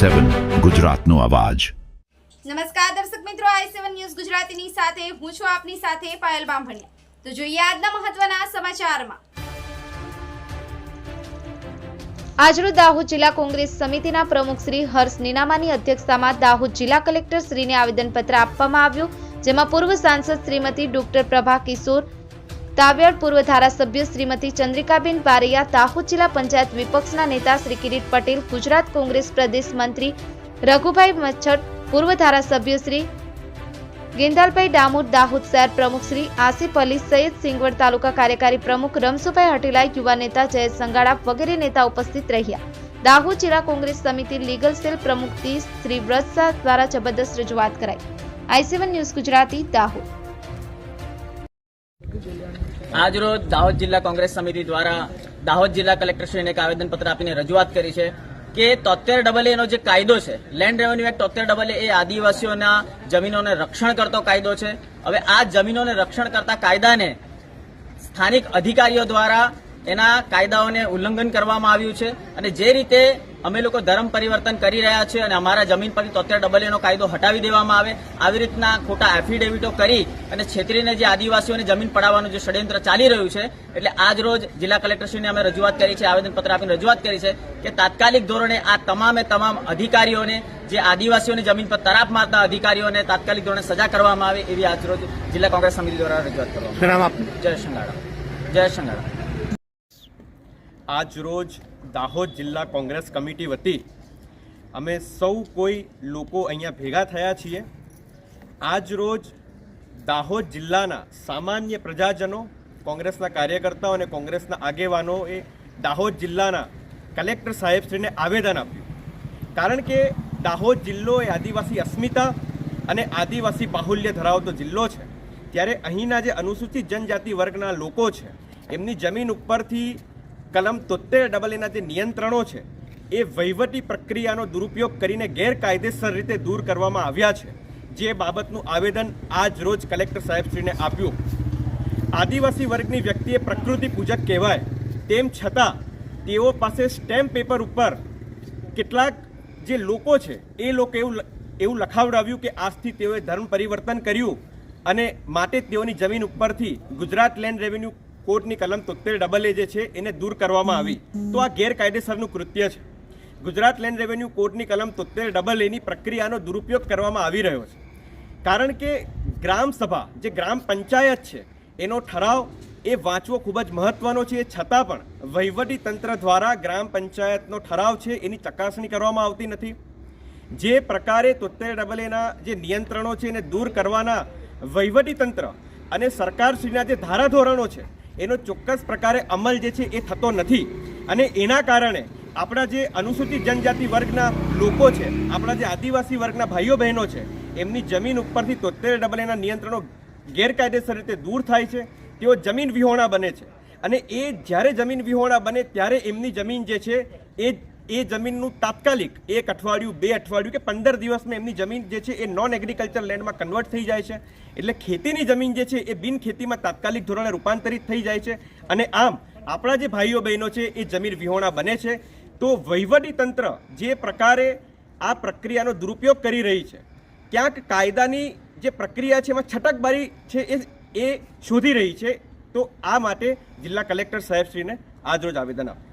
સેવન ગુજરાતનો અવાજ. નમસ્કાર દર્શક મિત્રો આઈ સેવન ન્યૂઝ ગુજરાતીની સાથે હું છું આપની સાથે પાયલ બામભણિયા. તો જોઈએ આજના મહત્વના સમાચારમાં. આજરોજ દાહોદ જિલ્લા કોંગ્રેસ સમિતિના પ્રમુખ શ્રી હર્ષ નીનામાની અધ્યક્ષતામાં દાહોદ જિલ્લા કલેક્ટર શ્રીને આવેદનપત્ર આપવામાં આવ્યું જેમાં પૂર્વ સાંસદ શ્રીમતી ડોક્ટર પ્રભા કિશોર તાવ્યાડ પૂર્વ ધારાસભ્ય શ્રીમતી ચંદ્રિકાબેન બારૈયા દાહોદ જિલ્લા પંચાયત વિપક્ષના નેતા શ્રી કિરીટ પટેલ, ગુજરાત કોંગ્રેસ પ્રદેશ મંત્રી રઘુભાઈ મચ્છર, પૂર્વ ધારાસભ્ય શ્રી ગેંદાલભાઈ ડામોર, દાહોદ શહેર પ્રમુખ શ્રી આસિફ અલી, સૈયદ સિંગવડ તાલુકા કાર્યકારી પ્રમુખ રમસુભાઈ હટેલા, યુવા નેતા જયેશ સંગાડા વગેરે નેતા ઉપસ્થિત રહ્યા. દાહોદ જિલ્લા કોંગ્રેસ સમિતિ લીગલ સેલ પ્રમુખ શ્રી વ્રત શાહ દ્વારા જબરદસ્ત રજૂઆત કરાઈ. I seven news Gujarati, Dahod. આજરોજ દાહોદ જિલ્લા કોંગ્રેસ સમિતિ દ્વારા દાહોદ જિલ્લા કલેક્ટરશ્રીને એક આવેદનપત્ર આપીને રજૂઆત કરી છે કે તોતેર ડબલ એનો જે કાયદો છે લેન્ડ રેવન્યુ એક્ટ તોતેર ડબલ એ આદિવાસીઓના જમીનોને રક્ષણ કરતો કાયદો છે. હવે આ જમીનોને રક્ષણ કરતા કાયદાને સ્થાનિક અધિકારીઓ દ્વારા એના કાયદાઓને ઉલ્લંઘન કરવામાં આવ્યું છે અને જે રીતે અમે લોકો ધર્મ પરિવર્તન કરી રહ્યા છીએ અને અમારા જમીન પરથી તોતેર ડબલ એનો કાયદો હટાવી દેવામાં આવે આવી રીતના ખોટા એફિડેવિટો કરી અને છેતરીને જે આદિવાસીઓને જમીન પડાવવાનું જે ષડયંત્ર ચાલી રહ્યું છે એટલે આજ રોજ જિલ્લા કલેક્ટરશ્રીને અમે રજૂઆત કરી છે આવેદનપત્ર આપીને રજૂઆત કરી છે કે તાત્કાલિક ધોરણે આ તમામે તમામ અધિકારીઓને જે આદિવાસીઓની જમીન પર તરાપ મારતા અધિકારીઓને તાત્કાલિક ધોરણે સજા કરવામાં આવે એવી આજ રોજ જિલ્લા કોંગ્રેસ સમિતિ દ્વારા રજૂઆત કરવામાં જય શંગાળા. જય શંગાળા. આજ રોજ દાહોદ જિલ્લા કોંગ્રેસ કમિટી વતી અમે સૌ કોઈ લોકો અહીંયા ભેગા થયા છીએ. આજ રોજ દાહોદ જિલ્લાના સામાન્ય પ્રજાજનો, કોંગ્રેસના કાર્યકર્તાઓ અને કોંગ્રેસના આગેવાનોએ દાહોદ જિલ્લાના કલેક્ટર સાહેબશ્રીને આવેદન આપ્યું. કારણ કે દાહોદ જિલ્લો એ આદિવાસી અસ્મિતા અને આદિવાસી બાહુલ્ય ધરાવતો જિલ્લો છે. ત્યારે અહીંના જે અનુસૂચિત જનજાતિ વર્ગના લોકો છે, એમની જમીન ઉપરથી કલમ તોતેર ડબલ એના જે નિયંત્રણો છે, એ વહીવટી પ્રક્રિયાનો દુરુપયોગ કરીને ગેરકાયદેસર રીતે દૂર કરવામાં આવ્યા છે. જે બાબતનું આવેદન આજ રોજ કલેક્ટર સાહેબશ્રીને આપ્યું. આદિવાસી વર્ગની વ્યક્તિએ પ્રકૃતિ પૂજક કહેવાય. તેમ છતાં, તેઓ પાસે સ્ટેમ્પ પેપર ઉપર કેટલાક જે લોકો છે, એ લોકો એવું એવું લખાવડાવ્યું કે આજથી તેઓએ ધર્મ પરિવર્તન કર્યું અને માટે તેઓની જમીન ઉપરથી ગુજરાત લેન્ડ રેવન્યુ કોર્ટની કલમ તોતેર ડબલ એ જે છે, એને દૂર કરવામાં આવી. તો આ ગેરકાયદેસરનું કૃત્ય છે. ગુજરાત લેન્ડ રેવન્યુ કોર્ટની કલમ તોતેર ડબલ એની પ્રક્રિયાનો દુરુપયોગ કરવામાં આવી રહ્યો છે. કારણ કે ગ્રામ સભા, જે ગ્રામ પંચાયત છે, એનો ઠરાવ એ વાંચવો ખૂબ જ મહત્વનો છે. છતાં પણ વહીવટી તંત્ર દ્વારા ગ્રામ પંચાયતનો ઠરાવ છે, એની ચકાસણી કરવામાં આવતી નથી. જે પ્રકારે તોતેર ડબલ એના જે નિયંત્રણો છે, એને દૂર કરવાના વહીવટી તંત્ર અને સરકારશ્રીના જે ધારાધોરણો છે એનો ચોક્કસ પ્રકારે અમલ જે છે એ થતો નથી. અને એના કારણે આપણા જે અનુસૂચિત જનજાતિ વર્ગના લોકો છે, આપણા જે આદિવાસી વર્ગના ભાઈઓ બહેનો છે, એમની જમીન ઉપરથી તોતેર ડબલ એના નિયંત્રણો ગેરકાયદેસર રીતે દૂર થાય છે, તેઓ જમીન વિહોણા બને છે. અને એ જ્યારે જમીન વિહોણા બને ત્યારે એમની જમીન જે છે એ એ જમીનનું તાત્કાલિક એક અઠવાડિયું, બે અઠવાડિયું કે પંદર દિવસમાં એમની જમીન જે છે એ નોન એગ્રીકલ્ચર લેન્ડમાં કન્વર્ટ થઈ જાય છે. એટલે ખેતીની જમીન જે છે એ બિન ખેતીમાં તાત્કાલિક ધોરણે રૂપાંતરિત થઈ જાય છે. અને આમ, આપણા જે ભાઈઓ બહેનો છે એ જમીન વિહોણા બને છે. તો વહીવટી તંત્ર જે પ્રકારે આ પ્રક્રિયાનો દુરુપયોગ કરી રહી છે, ક્યાંક કાયદાની જે પ્રક્રિયા છે એમાં છટકબારી છે એ એ શોધી રહી છે. તો આ માટે જિલ્લા કલેક્ટર સાહેબશ્રીને આજરોજ આવેદન આપ્યું